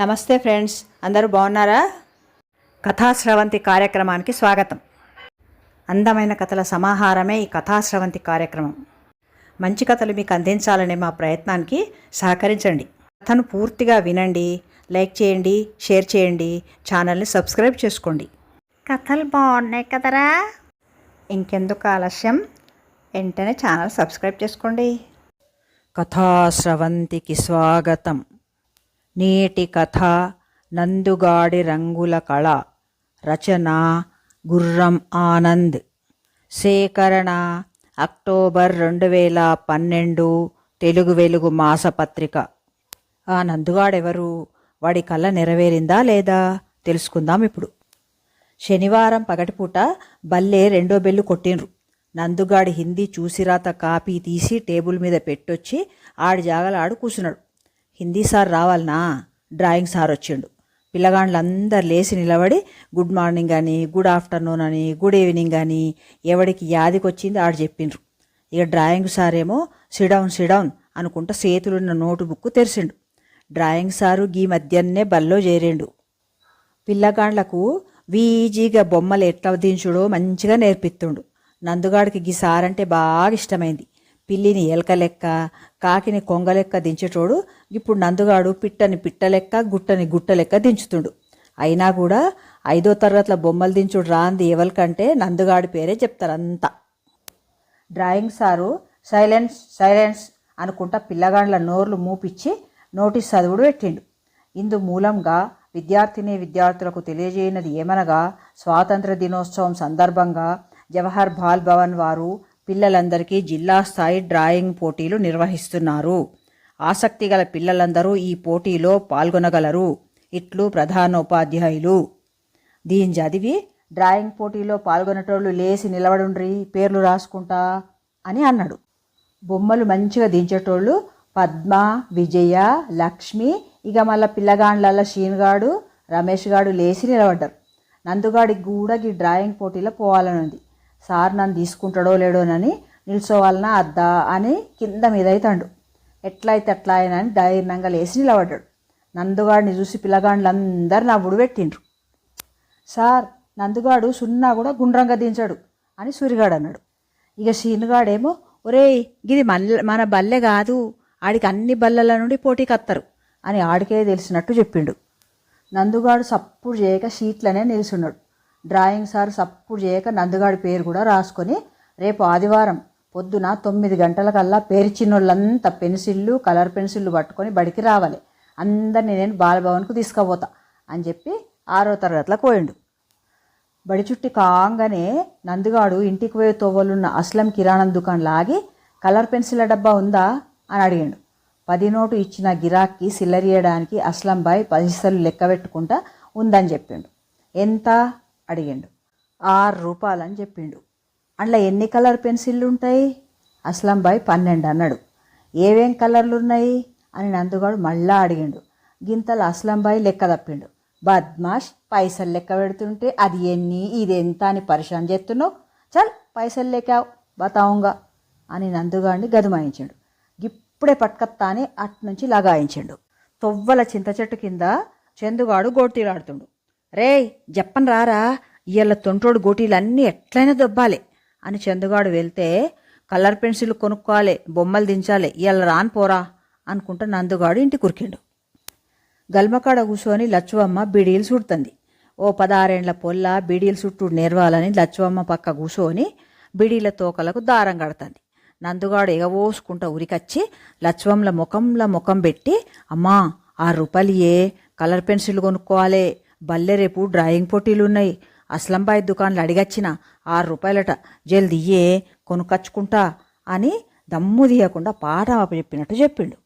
నమస్తే ఫ్రెండ్స్. అందరూ బాగున్నారా? కథాశ్రవంతి కార్యక్రమానికి స్వాగతం. అందమైన కథల సమాహారమే ఈ కథాశ్రవంతి కార్యక్రమం. మంచి కథలు మీకు అందించాలనే మా ప్రయత్నానికి సహకరించండి. కథను పూర్తిగా వినండి లైక్ చేయండి షేర్ చేయండి ఛానల్ని సబ్స్క్రైబ్ చేసుకోండి. కథలు బాగున్నాయి కదరా? ఇంకెందుకు ఆలస్యం? వెంటనే ఛానల్ సబ్స్క్రైబ్ చేసుకోండి. కథాశ్రవంతికి స్వాగతం. నేటి కథ నందుగాడి రంగుల కళ. రచన గుర్రం ఆనంద్. సేకరణ అక్టోబర్ రెండు వేల పన్నెండు తెలుగు వెలుగు మాసపత్రిక. ఆ నందుగాడెవరు? వాడి కళ నెరవేరిందా లేదా? తెలుసుకుందాం ఇప్పుడు. శనివారం పగటిపూట బల్లే రెండో బెల్లు కొట్టిండ్రు. నందుగాడి హిందీ చూసిరాత కాపీ తీసి టేబుల్ మీద పెట్టొచ్చి ఆడి జాగలాడు కూసున్నాడు. హిందీ సార్ రావాలనా? డ్రాయింగ్ సార్ వచ్చిండు. పిల్లగాండ్లందరు లేచి నిలబడి గుడ్ మార్నింగ్ అని గుడ్ ఆఫ్టర్నూన్ అని గుడ్ ఈవినింగ్ అని ఎవడికి యాదికి వచ్చింది ఆడు చెప్పిండ్రు. ఇక డ్రాయింగ్ సార్ ఏమో సిడౌన్ సిడౌన్ అనుకుంటా చేతులున్న నోటు బుక్ తెరిచిండు డ్రాయింగ్ సారు గీ మధ్యనే బల్లో చేరిండు. పిల్లగాండ్లకు వీజీగా బొమ్మలు ఎట్లా దించుడో మంచిగా నేర్పిస్తుండు. నందుగాడికి గీ సారంటే బాగా ఇష్టమైంది. పిల్లిని ఎలక లెక్క కాకిని కొంగ లెక్క దించేటోడు ఇప్పుడు నందుగాడు పిట్టని పిట్ట లెక్క గుట్టని గుట్ట లెక్క దించుతుండు. అయినా కూడా ఐదో తరగతుల బొమ్మలు దించుడు రాంది ఎవరికంటే నందుగాడి పేరే చెప్తారంతా. డ్రాయింగ్ సారు సైలెన్స్ సైలెన్స్ అనుకుంటా పిల్లగాండ్ల నోర్లు మూపిచ్చి నోటీస్ చదువుడు పెట్టిండు. ఇందు మూలంగా విద్యార్థిని విద్యార్థులకు తెలియజేయనది ఏమనగా స్వాతంత్ర దినోత్సవం సందర్భంగా జవహర్ బాల్ భవన్ వారు పిల్లలందరికీ జిల్లా స్థాయి డ్రాయింగ్ పోటీలు నిర్వహిస్తున్నారు. ఆసక్తి గల పిల్లలందరూ ఈ పోటీలో పాల్గొనగలరు. ఇట్లు ప్రధానోపాధ్యాయులు. దీని చదివి డ్రాయింగ్ పోటీలో పాల్గొనేటోళ్ళు లేచి నిలబడుండ్రి పేర్లు రాసుకుంటా అని అన్నాడు. బొమ్మలు మంచిగా దించేటోళ్ళు పద్మ విజయ లక్ష్మి ఇక మళ్ళా పిల్లగాండ్లల్లో షీన్గాడు రమేష్ గాడు లేచి నిలబడ్డారు. నందుగాడికి కూడా ఈ డ్రాయింగ్ పోటీలో పోవాలని ఉంది సార్ నన్ను తీసుకుంటాడో లేడోనని నిల్చోవాలనా? అద్దా అని కింద మీద అవుతాడు ఎట్లయితే ఎట్లా అయినా అని ధైర్యంగా లేచి నిలబడ్డాడు. నందుగాడిని చూసి పిల్లగాండ్లందరూ నా పెట్టిండ్రు. సార్ నందుగాడు సున్నా కూడా గుండ్రంగా దించాడు అని సూరిగాడు అన్నాడు ఇక సీనుగాడేమో ఒరేయ్ గిది మన మన బల్లె కాదు. ఆడికి అన్ని బల్లల నుండి పోటీకి వస్తారు అని ఆడికే తెలిసినట్టు చెప్పిండు. నందుగాడు సప్పుడు చేయక షీట్లనే నిల్చున్నాడు డ్రాయింగ్ సార్ సప్పుడు చేయక నందుగాడి పేరు కూడా రాసుకొని రేపు ఆదివారం పొద్దున తొమ్మిది గంటలకల్లా పేర్చినోళ్ళంతా పెన్సిళ్ళు కలర్ పెన్సిళ్ళు పట్టుకొని బడికి రావాలి. అందరినీ నేను బాలభవన్కు తీసుకుపోతా అని చెప్పి ఆరో తరగతిలో పోయిండు. బడి చుట్టి కాగానే నందుగాడు ఇంటికి పోయే తోవలున్న అస్లం కిరాణం దుకాణం లాగి కలర్ పెన్సిల్ డబ్బా ఉందా అని అడిగాడు. పది నోటు ఇచ్చిన గిరాక్కి సిల్లరియడానికి అస్లంబాయ్ పైసలు లెక్క పెట్టుకుంటా ఉందని చెప్పిండు. ఎంత? అడిగిండు. ఆరు రూపాయలని చెప్పిండు. అందులో ఎన్ని కలర్ పెన్సిళ్ళు ఉంటాయి అస్లంబాయ్ పన్నెండు అన్నాడు. ఏవేం కలర్లు ఉన్నాయి అని నందుగాడు మళ్ళా అడిగిండు. గింతలు అస్లంబాయ్ లెక్క తప్పిండు. బద్మాష్ పైసలు లెక్క పెడుతుంటే అది ఎన్ని? ఇది ఎంత? అని పరిశాన్ చేస్తున్నావు. చల్ పైసలు లెక్కావు బతావుగా అని నందుగాడిని గదుమాయించాడు. ఇప్పుడే పట్టుకత్తా అని అట్నుంచి లగాయించాడు. తొవ్వల చింత చెట్టు కింద చందుగాడు గోటీలాడుతుండు. రేయ్ జప్పన్ రారా? ఇయ్యాల తొంట్రోడు గోటీలన్నీ ఎట్లయినా దొబ్బాలి అని చందుగాడు వెళ్తే కలర్ పెన్సిల్ కొనుక్కోవాలి బొమ్మలు దించాలి ఇవాళ రాను పోరా అనుకుంటా నందుగాడు ఇంటి కురికిండు గల్మకాడ కూర్చొని లచ్చువమ్మ బీడీలు చుడుతుంది ఓ పదారేండ్ల పొల్ల బీడీలు చుట్టూ నేర్వాలని లచ్చువమ్మ పక్క కూర్చొని బీడీల తోకలకు దారం కడుతుంది. నందుగాడు ఎగవోసుకుంటా ఉరికొచ్చి లచ్చవమ్మల ముఖంలో ముఖం పెట్టి అమ్మా ఆరు రూపాయలు ఏ కలర్ పెన్సిల్ కొనుక్కోవాలి బల్లె రేపు డ్రాయింగ్ పోటీలు ఉన్నాయి అస్లంబాయి దుకాన్లు అడిగచ్చిన ఆరు రూపాయలట జల్దియే కొనుకచ్చుకుంటా అని దమ్ము తీయకుండా పాట చెప్పినట్టు చెప్పిండు.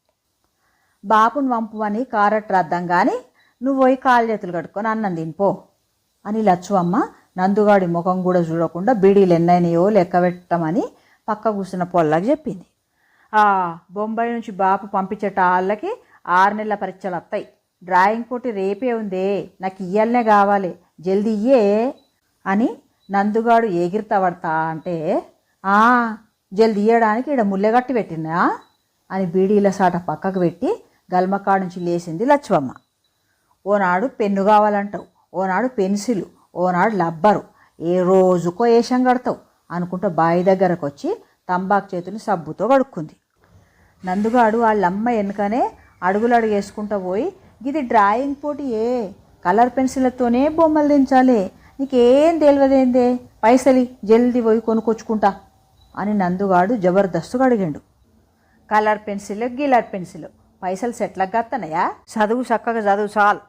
బాపుని వంపువని కారట్ రద్దాం కానీ నువ్వు పోయి కాలు చేతులు కట్టుకొని అన్నం తినిపో అని లచ్చువమ్మ నందుగాడి ముఖం కూడా చూడకుండా బీడీలు ఎన్నైనాయో లెక్క పెట్టమని పక్క కూర్చున్న పొల్లకి చెప్పింది. ఆ బొంబాయి నుంచి బాపు పంపించేట వాళ్ళకి ఆరు నెలల పరీక్షలు వస్తాయి డ్రాయింగ్ పోటీ రేపే ఉందే నాకు ఇయ్యాలనే కావాలి. జల్దీ ఇయ్యే అని నందుగాడు ఎగిరితా పడతా అంటే "ఆ, జల్ది ఇయ్యడానికి ఇక్కడ ముల్లెగట్టి పెట్టినా అని బీడీల సాట పక్కకు పెట్టి గల్మకాడ నుంచి లేచింది లచ్చువమ్మ. ఓనాడు పెన్ను కావాలంటావు ఓనాడు పెన్సిల్ ఓనాడు లబ్బరు. ఏ రోజుకో ఏషం కడతావు అనుకుంటూ బావి దగ్గరకు వచ్చి తంబాకు చేతులు సబ్బుతో కడుక్కుంది. నందుగాడు వాళ్ళమ్మ వెనుకనే అడుగులు అడుగేసుకుంటూ పోయి ఇది డ్రాయింగ్ పోటీ ఏ. కలర్ పెన్సిళ్ళతోనే బొమ్మలు దించాలి. నీకేం తెలియదేందే? పైసలి జల్ది పోయి కొనుక్కొచ్చుకుంటా అని నందుగాడు జబర్దస్తుగా అడిగిండు. కలర్ పెన్సిల్ గిలర్ పెన్సిల్. పైసలు సెట్లకు గత్తనయా? చదువు చక్కగా చదువు చాలు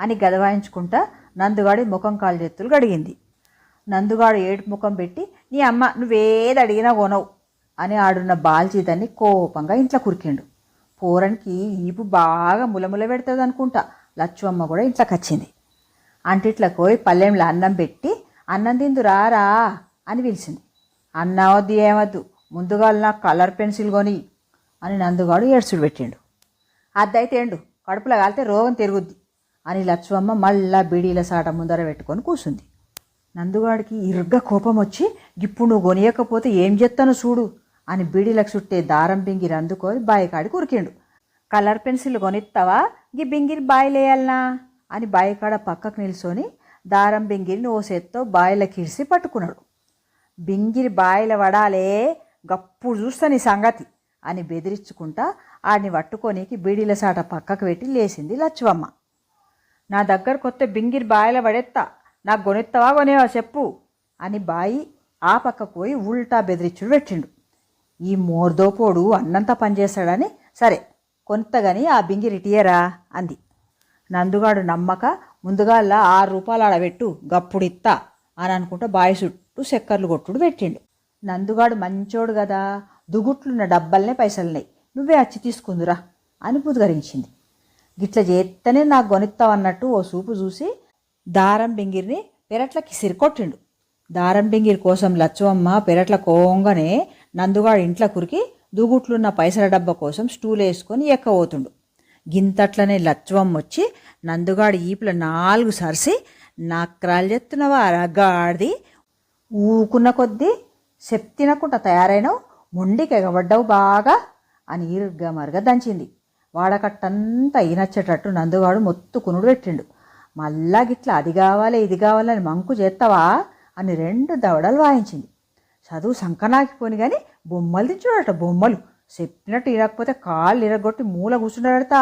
అని గదవాయించుకుంటా నందుగాడి ముఖం కాళ్ళు చేతులు గడిగింది నందుగాడు ఏడు ముఖం పెట్టి నీ అమ్మ నువ్వేది అడిగినా కొనవు అని ఆడున్న బాల్చీతన్ని కోపంగా ఇంట్లో కురికిండు. కూరనికి ఈపు బాగా ములముల పెడుతుంది అనుకుంటా. లచ్చువమ్మ కూడా ఇంట్లోకి వచ్చింది అంటిట్లో పోయి పల్లెంలో అన్నం పెట్టి అన్నం తిందు రారా అని పిలిచింది. అన్న వద్దు ఏమద్దు ముందుగా నాకు కలర్ పెన్సిల్ కొని అని నందుగాడు ఏడ్చుడు పెట్టిండు. అద్దయితే ఎండు కడుపులో కాలితే రోగం తిరుగుద్ది అని లచ్చువమ్మ మళ్ళా బీడీల సాట ముందర పెట్టుకొని కూసుంది. నందుగాడికి ఇరుగ్గా కోపం వచ్చి ఇప్పుడు నువ్వు కొనియకపోతే ఏం చేస్తాను చూడు అని బీడీలకు చుట్టే దారం బింగిరి అందుకొని బాయికాడి కురికిండు కలర్ పెన్సిల్ కొనిస్తావా గీ బింగిరి బాయిలేయాలనా? అని బాయికాడ పక్కకు నిల్చొని దారం బింగిరిని ఓ చేత్తో బాయిల కిడిసి పట్టుకున్నాడు. బింగిరి బాయిల వడాలే గప్పుడు చూస్తా నీ సంగతి అని బెదిరించుకుంటా ఆడిని పట్టుకోనికి బీడీల సాట పక్కకు పెట్టి లేచింది లచ్చువమ్మ. నా దగ్గర కొత్త బింగిరి బాయిల పడేత్తా నాకు కొనెత్తావా కొనేవా చెప్పు అని బాయి ఆ పక్కకు పోయి ఉల్టా బెదిరించుడు పెట్టిండు. ఈ మోర్దోపోడు అన్నంతా పనిచేశాడని సరే కొంతగాని ఆ బింగి రిటియరా? అంది. నందుగాడు నమ్మక ముందుగాల్లా ఆరు రూపాయలు ఆడబెట్టు గప్పుడు ఇత్తా అని అనుకుంటా బాయి చుట్టూ చక్కర్లు కొట్టుడు పెట్టిండు. నందుగాడు మంచోడు కదా దుగుట్లున్న డబ్బల్నే పైసలున్నాయి నువ్వే అచ్చి తీసుకుందురా అని పుదుగరించింది గిట్ల చేత్తనే నాకు గొనిత్తావన్నట్టు ఓ సూపు చూసి దారం బింగిరిని పెరట్లకి సిరికొట్టిండు. దారం బింగిరి కోసం లచ్చవమ్మ పెరట్ల కోంగనే నందుగాడు ఇంట్లో కురికి దూగుట్లున్న పైసల డబ్బా కోసం స్టూల్ వేసుకొని ఎక్కబోతుండు. గింతట్లనే లచ్చవమ్మ వచ్చి నందుగాడి ఈపుల నాలుగు సరిసి నక్రాలు చెప్తున్నావా రగాడిది? ఊకున్న కొద్దీ తినకుండా తయారైనవు మొండికి ఎగబడ్డావు బాగా అని ఇరుగ్గా మరుగా దంచింది. వాడకట్టంతా ఈనచ్చేటట్టు నందుగాడు మొత్తుకునుడు పెట్టిండు. మళ్ళా గిట్ల అది కావాలి ఇది కావాలని మంకు చేస్తావా అని రెండు దవడలు వాయించింది. చదువు సంకనాకిపోని కానీ బొమ్మలు దించుడట బొమ్మలు. చెప్పినట్టు ఇరగకపోతే కాళ్ళు ఇరగొట్టి మూల కూర్చుండడతా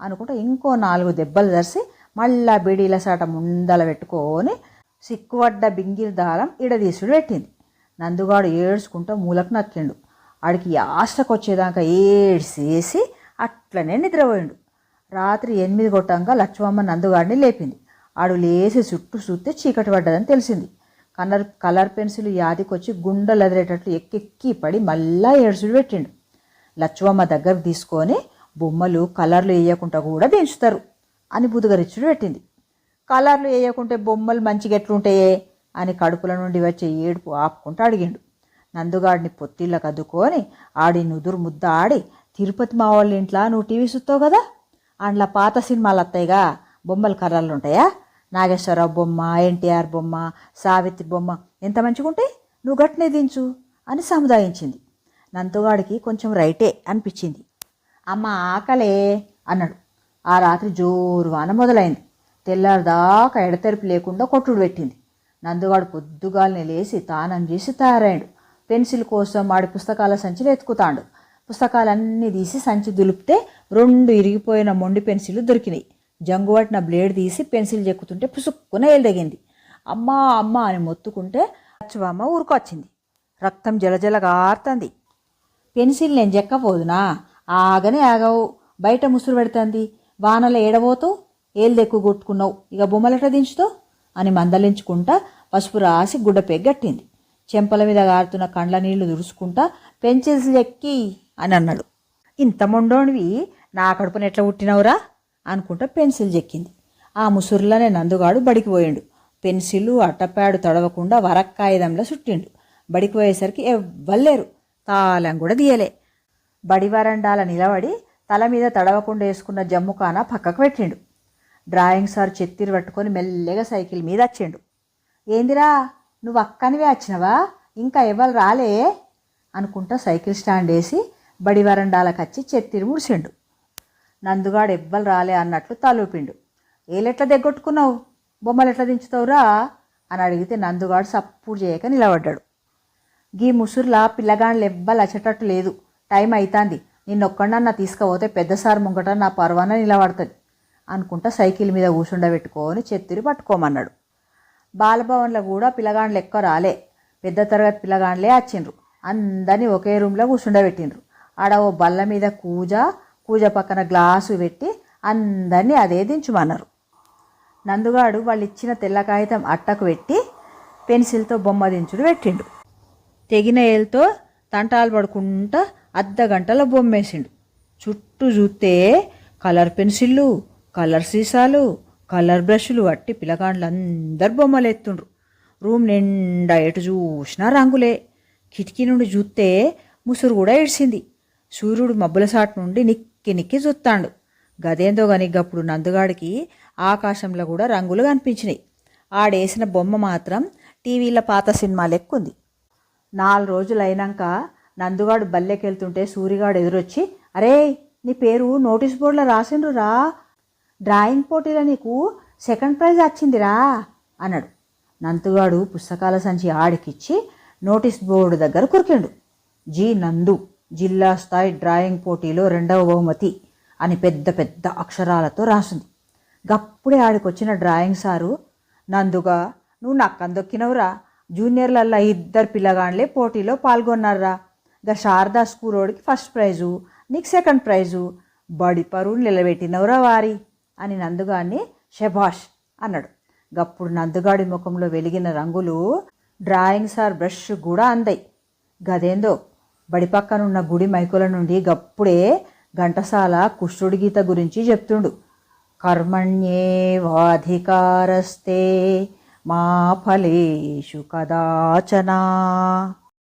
అనుకుంటా ఇంకో నాలుగు దెబ్బలు దర్సి మళ్ళా బీడీల సాట ముందల పెట్టుకొని సిక్కువడ్డ బింగిరి దారం ఇడదీసుడు పెట్టింది. నందుగాడు ఏడ్చుకుంటూ మూలకు నక్కిండు. ఆడికి యాస్టకు వచ్చేదాకా ఏడ్చేసి అట్లనే నిద్రపోయిండు. రాత్రి ఎనిమిది కొట్టంగా లక్ష్మమ్మ నందుగాడిని లేపింది. ఆడు లేచి చుట్టూ చూస్తే చీకటి పడ్డదని తెలిసింది. కలర్ కలర్ పెన్సిల్ యాదికొచ్చి గుండెలు ఎదిరేటట్లు ఎక్కెక్కి పడి మళ్ళా ఏడుచుడు పెట్టిండు. లచ్చువమ్మ దగ్గరకు తీసుకొని బొమ్మలు కలర్లు వేయకుండా కూడా దించుతారు అని బుధగరిచ్చుడు పెట్టింది. కలర్లు వేయకుంటే బొమ్మలు మంచిగా ఎట్లుంటాయే అని కడుపుల నుండి వచ్చే ఏడుపు ఆపుకుంటూ అడిగిండు. నందుగాడిని పొత్తిళ్ళ అద్దుకొని ఆడి నుదురు ముద్ద ఆడి తిరుపతి మా వాళ్ళ ఇంట్లో నువ్వు టీవీ చూస్తావు కదా? అందులో పాత సినిమాలు వస్తాయిగా బొమ్మలు కలర్లు ఉంటాయా నాగేశ్వరరావు బొమ్మ ఎన్టీఆర్ బొమ్మ సావిత్రి బొమ్మ ఎంత మంచిగా నువ్వు గట్టినే దించు అని సముదాయించింది. నంతుగాడికి కొంచెం రైటే అనిపించింది. అమ్మ ఆకలే అన్నాడు. ఆ రాత్రి జోరు వాన మొదలైంది. తెల్లారిదాకా ఎడతెరిపి లేకుండా కొట్టుడు పెట్టింది. నందుగాడు పొద్దుగాలని లేసి తానం చేసి తయారైండు పెన్సిల్ కోసం వాడి పుస్తకాల సంచిలో ఎత్తుకుతాడు. పుస్తకాలన్నీ తీసి సంచి దులిపితే రెండు ఇరిగిపోయిన మొండి పెన్సిల్ దొరికినాయి. జంగువట్టిన బ్లేడ్ తీసి పెన్సిల్ చెక్కుతుంటే పుసుక్కున ఏళ్ళదగింది అమ్మా అమ్మ అని మొత్తుకుంటే అచ్చువమ్మ ఊరుకొచ్చింది. రక్తం జలజలగా ఆరుతుంది పెన్సిల్ నేను చెక్కపోదునా ఆగనే ఆగవు. బయట ముసురు పెడుతుంది. వానలో ఏడబోతూ ఏళ్ళు కొట్టుకున్నావు. ఇక బొమ్మలట దించుతో? అని మందలించుకుంటా పసుపు రాసి గుడ్డ పెగ్గట్టింది. చెంపల మీద గారుతున్న కండ్ల నీళ్ళు దుడుచుకుంటా పెన్సిల్స్ ఎక్కి అని అన్నాడు. ఇంత మొండోనివి నా కడుపున ఎట్లా పుట్టినవురా? అనుకుంటా పెన్సిల్ చెక్కింది. ఆ ముసురులోనే నందుగాడు బడికి పోయిండు. పెన్సిల్ అట్టప్యాడు తడవకుండా వరక్కాయుధంలో చుట్టిండు. బడికి పోయేసరికి ఎవ్వలేరు తాళం కూడా తీయలే. బడి వరండాల నిలబడి తల మీద తడవకుండా వేసుకున్న జమ్ముకాన పక్కకు పెట్టిండు. డ్రాయింగ్ సార్ చెత్తిరి పట్టుకొని మెల్లగా సైకిల్ మీద వచ్చిండు ఏందిరా నువ్వు అక్కనివే వచ్చినవా ఇంకా ఎవరు రాలే? అనుకుంటా సైకిల్ స్టాండ్ వేసి బడి వరండాలకు వచ్చి చెత్తిరి ముడిసిండు. నందుగాడు ఎవ్వలు రాలే అన్నట్లు తలూపిండు. ఏలెట్లా దెగ్గొట్టుకున్నావు బొమ్మలు ఎట్లా దించుతావురా? అని అడిగితే నందుగాడు సప్పుడు చేయక నిలబడ్డాడు. గీ ముసుర్లా పిల్లగాండ్లు ఎవ్వలు వచ్చేటట్టు లేదు. టైం అవుతాంది నిన్నొక్కడన్నా తీసుకుపోతే పెద్ద సార్ ముంగట నా పర్వాన నిలబడుతుంది అనుకుంటా సైకిల్ మీద కూర్చుండబెట్టుకొని చెత్తిరి పట్టుకోమన్నాడు. బాలభవన్లో కూడా పిల్లగాండ్లు ఎక్కువ రాలే. పెద్ద తరగతి పిల్లగాండ్లే వచ్చిండ్రు అందరినీ ఒకే రూమ్లో కూర్చుండబెట్టిండ్రు ఆడ ఓ బల్ల మీద కూజ కూజ పక్కన గ్లాసు పెట్టి అందరినీ అదే దించుమన్నారు. నందుగాడు వాళ్ళు ఇచ్చిన తెల్ల కాగితం అట్టకు పెట్టి పెన్సిల్తో బొమ్మ దించుడు పెట్టిండు. తెగిన ఏళ్ళతో తంటాలు పడుకుంటా అర్ధ గంటలో బొమ్మేసిండు. చుట్టూ చూస్తే కలర్ పెన్సిళ్ళు కలర్ సీసాలు కలర్ బ్రష్లు పట్టి పిల్లగాండ్లు అందరు బొమ్మలు ఎత్తుండ్రు రూమ్ నిండా ఎటు చూసినా రంగులే. కిటికీ నుండి చూస్తే ముసురు కూడా ఏడ్చింది. సూర్యుడు మబ్బుల సాటు నుండి నిక్ నిక్కి చూస్తాడు గదేందో గాని గప్పుడు నందుగాడికి ఆకాశంలో కూడా రంగులు కనిపించినాయి. ఆడేసిన బొమ్మ మాత్రం టీవీలో పాత సినిమా లెక్కుంది. నాలుగు రోజులు అయినాక నందుగాడు బల్లెకెళ్తుంటే సూరిగాడు ఎదురొచ్చి అరే నీ పేరు నోటీస్ బోర్డులో రాసిండ్రు రా. డ్రాయింగ్ పోటీలో నీకు సెకండ్ ప్రైజ్ వచ్చిందిరా అన్నాడు. నంతుగాడు పుస్తకాల సంచి ఆడికిచ్చి నోటీస్ బోర్డు దగ్గర కురికిండు. జీ నందు జిల్లా స్థాయి డ్రాయింగ్ పోటీలో రెండవ బహుమతి అని పెద్ద పెద్ద అక్షరాలతో రాసింది. గప్పుడే ఆడికొచ్చిన డ్రాయింగ్ సారు నందుగా నువ్వు నక్కందొక్కినవురా జూనియర్లల్లా ఇద్దరు పిల్లగాండ్లే పోటీలో పాల్గొన్నారా గా శారదా స్కూరోడికి ఫస్ట్ ప్రైజు నీకు సెకండ్ ప్రైజు బడి పరువు నిలబెట్టినవురా వారి అని నందుగాన్ని శభాష్ అన్నాడు. గప్పుడు నందుగాడి ముఖంలో వెలిగిన రంగులు డ్రాయింగ్ సార్ బ్రష్ కూడా అందాయి. గదేందో బడిపక్కనున్న గుడి మైకుల నుండి గప్పుడే ఘంటసాల కుష్ఠుడి గీత గురించి చెప్తుండు. కర్మణ్యేవాధికారస్తే మా ఫలేషు కదాచనా.